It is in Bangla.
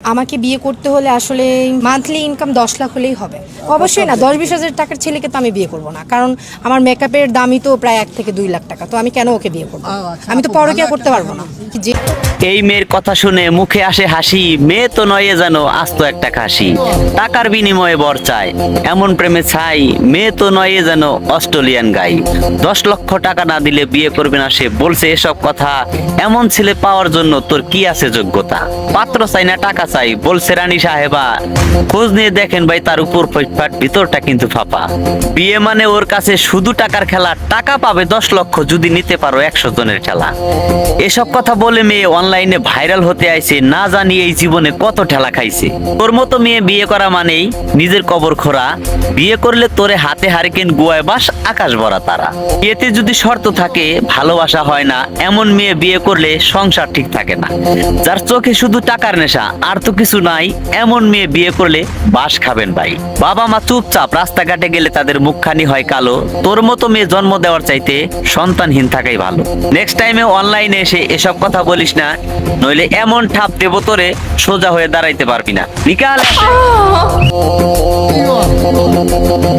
আমাকে বিয়ে করতে হলে আসলে মান্থলি ইনকাম দশ লাখ হলেই হবে। অবশ্যই না দশ বিশ হাজার টাকার ছেলেকে তো আমি বিয়ে করব না কারণ আমার মেকআপের দামই তো প্রায় এক থেকে দুই লাখ টাকা তো আমি কেন ওকে বিয়ে করব? আচ্ছা, আমি তো পরকিয়া করতে পারব না। যে এই মেয়ের কথা শুনে মুখে আসে হাসি মেয়ে তো নয় যেন আস্ত একটা খাসি টাকার বিনিময়ে বর চায় এমন প্রেমে ছাই মেয়ে তো নয় যেন অস্ট্রেলিয়ান গাই। দশ লক্ষ টাকা না দিলে বিয়ে করবে না সে বলছে এসব কথা এমন ছেলে পাওয়ার জন্য তোর কি আছে যোগ্যতা? পাত্র চাই না টাকা চাই, বলছে রানী সাহেবা। খোঁজ নিয়ে দেখেন ভাই, তার উপর ফটফাট ভিতরটা কিন্তু ফাঁপা। বিয়ে মানে ওর কাছে শুধু টাকার খেলা, টাকা পাবে দশ লক্ষ যদি নিতে পারো একশো জনের খেলা। এসব কথা বলে মেয়ে অনলাইনে ভাইরাল হতে আইছে, না জানি এই জীবনে কত ঠেলা খাইছে। তোর মতো মেয়ে বিয়ে করা মানেই নিজের কবর খোরা বিয়ে করলে তোরে হাতে হারিকেন গুয়ায় বাস, আকাশ ভরা তারা। এতে যদি শর্ত থাকে, ভালোবাসা হয় না, এমন মেয়ে বিয়ে করলে সংসার ঠিক থাকে না। যার চোখে শুধু টাকার নেশা, আর তো কিছু নাই, এমন মেয়ে বিয়ে করলে বাস খাবেন ভাই। বাবা মা চুপচাপ রাস্তাঘাটে গেলে তাদের মুখখানি হয় কালো। তোর মতো মেয়ে জন্ম দেওয়ার চাইতে সন্তানহীন থাকাই ভালো। নেক্সট টাইমে অনলাইনে এসে এসব কথা বলিস না, নইলে এমন ঠাপ দেবো তোরে সোজা হয়ে দাঁড়াইতে পারবি না। বিকাল